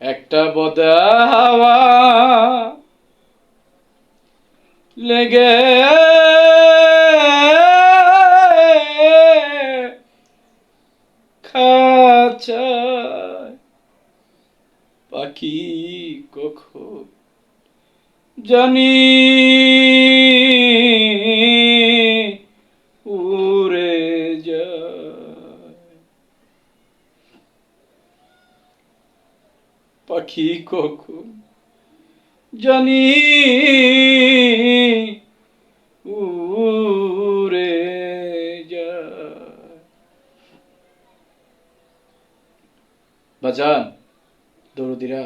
একটা বদা হাওয়া লেগে পাখি কখন জানি উড়ে যায় পাখি কখন জানি? যায়। বাজান, দরদিরা।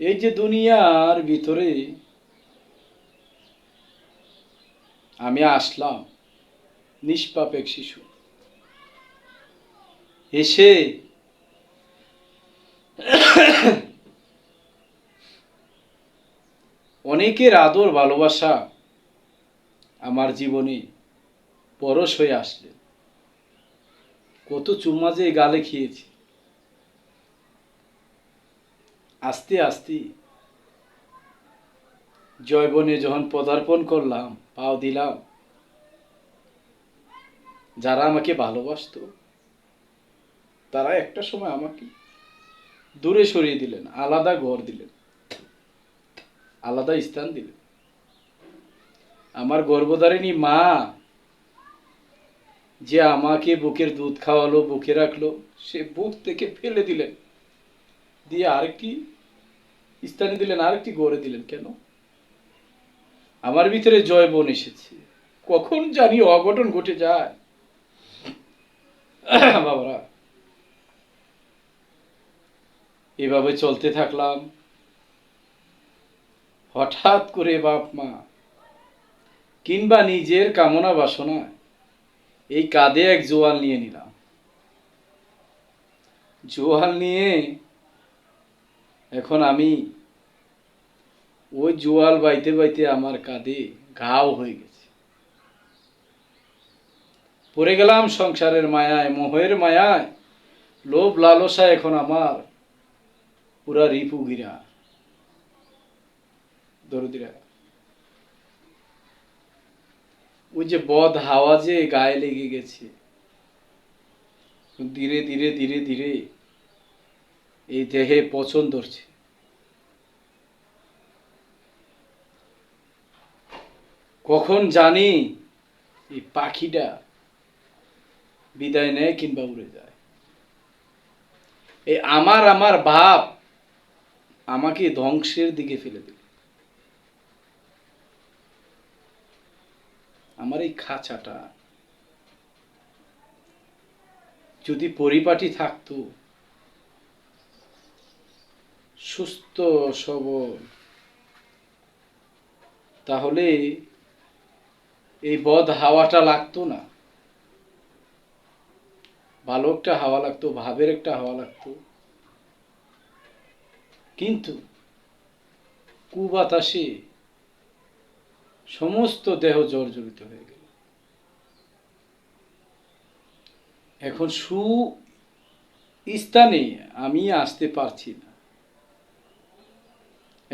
এই যে দুনিয়ার ভিতরে আমি আসলাম নিষ্পাপ এক শিশু। এসে অনেকের আদর, ভালোবাসা আমার জীবনে পরশ হয়ে আসলে কত চুম্মা যে গালে খেয়েছি। আস্তে আস্তে জয়বনে যখন পদার্পণ করলাম, পাও দিলাম, যারা আমাকে ভালোবাসতো, তারা একটা সময় আমাকে দূরে সরিয়ে দিলেন, আলাদা ঘর দিলেন। আলাদা স্থান দিলেন আমার গর্ভধারিণী মা যে আমাকে বুকের দুধ খাওয়ালো, বুকে রাখল, সে বুক থেকে ফেলে দিলেন। দিয়ে আরেকটি স্থানে দিলেন, আরেকটি গড়ে দিলেন। কেন? আমার ভিতরে জয় বোন এসেছে। কখন জানি অঘটন ঘটে যায়। বাবারা, এভাবে চলতে থাকলাম। হঠাৎ করে বাপ মা, কিংবা নিজের কামনা বাসনা, এই কাঁধে এক জোয়াল নিয়ে নিলাম। জোয়াল নিয়ে এখন আমি ওই জোয়াল বাইতে বাইতে আমার কাঁধে ঘাও হয়ে গেছে। পড়ে গেলাম সংসারের মায়ায়, মোহের মায়ায়, লোভ লালসা এখন আমার পুরা রিপু গিরা দরদিরা। ওই যে বদ হাওয়া যে গায়ে লেগে গেছে। ধীরে ধীরে ধীরে ধীরে এই দেহে পচন ধরছে। কখন জানি এই পাখিটা বিদায় নেয় কিংবা উড়ে যায়। এই আমার আমার ভাব আমাকে ধ্বংসের দিকে ফেলে দিল। আমার এই খাঁচাটা যদি পরিপাটি থাকতো, সুস্থ সবল, তাহলে এই বদ হাওয়াটা লাগতো না। ভালো একটা হাওয়া লাগতো, ভাবের একটা হাওয়া লাগতো। কিন্তু কুবাতাসে সমস্ত দেহ জর্জরিত হয়ে গেল। এখন সু স্থানে আমি আসতে পারছি না।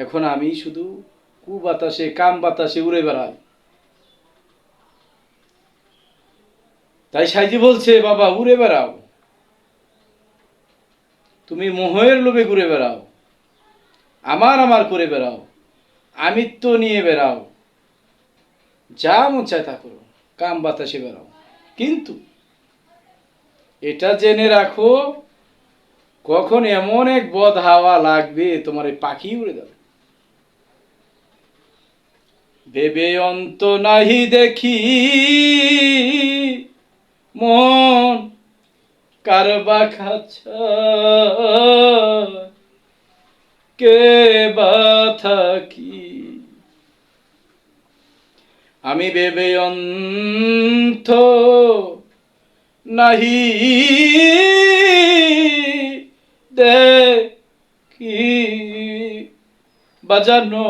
এখন আমি শুধু কু বাতাসে কাম বাতাসে উড়ে বেড়াই। তাই সাইজি বলছে, বাবা, উড়ে বেড়াও। তুমি মোহের লোভে ঘুরে বেড়াও। আমার আমার করে বেড়াও। আমিত্ব নিয়ে বেড়াও। যা মন চায় তা করো, কাম বাতাসে বেড়াও। কিন্তু এটা জেনে রাখো, কখন এমন এক বদ হাওয়া লাগবে, তোমার এই পাখি উড়ে যাবে। ভেবে অন্ত নাহি দেখি মন কারবা খাচ্ছা কে বা থাকি? আমি ভেবে অন্ত নাহি দেখি বাজানো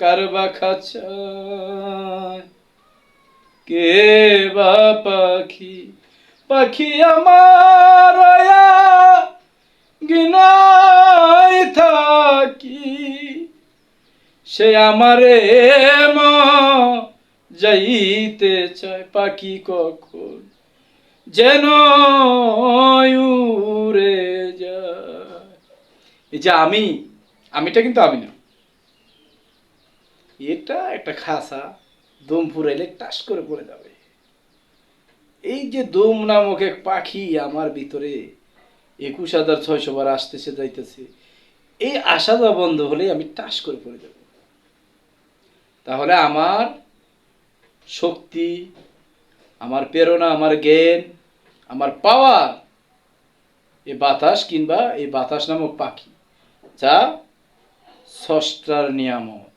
কারবা খাঁচায় কে বা পাখি? পাখি আমার সে আমারে যাইতে চায় পাখি কখন? যেন উড়ে যায়। এই যে আমি, আমিটা কিন্তু আমি না। এটা একটা খাসা দম ফুরাইলে টাস করে পড়ে যাবে। এই যে দম নামক এক পাখি আমার ভিতরে একুশ হাজার ছয়শো বার আসতেছে, যাইতেছে। এই আশা দেওয়া বন্ধ হলে আমি টাস করে পড়ে যাব। তাহলে আমার শক্তি, আমার প্রেরণা, আমার জ্ঞান, আমার পাওয়ার এই বাতাস কিংবা এই বাতাস নামক পাখি যা ষষ্ঠার নিয়ামক।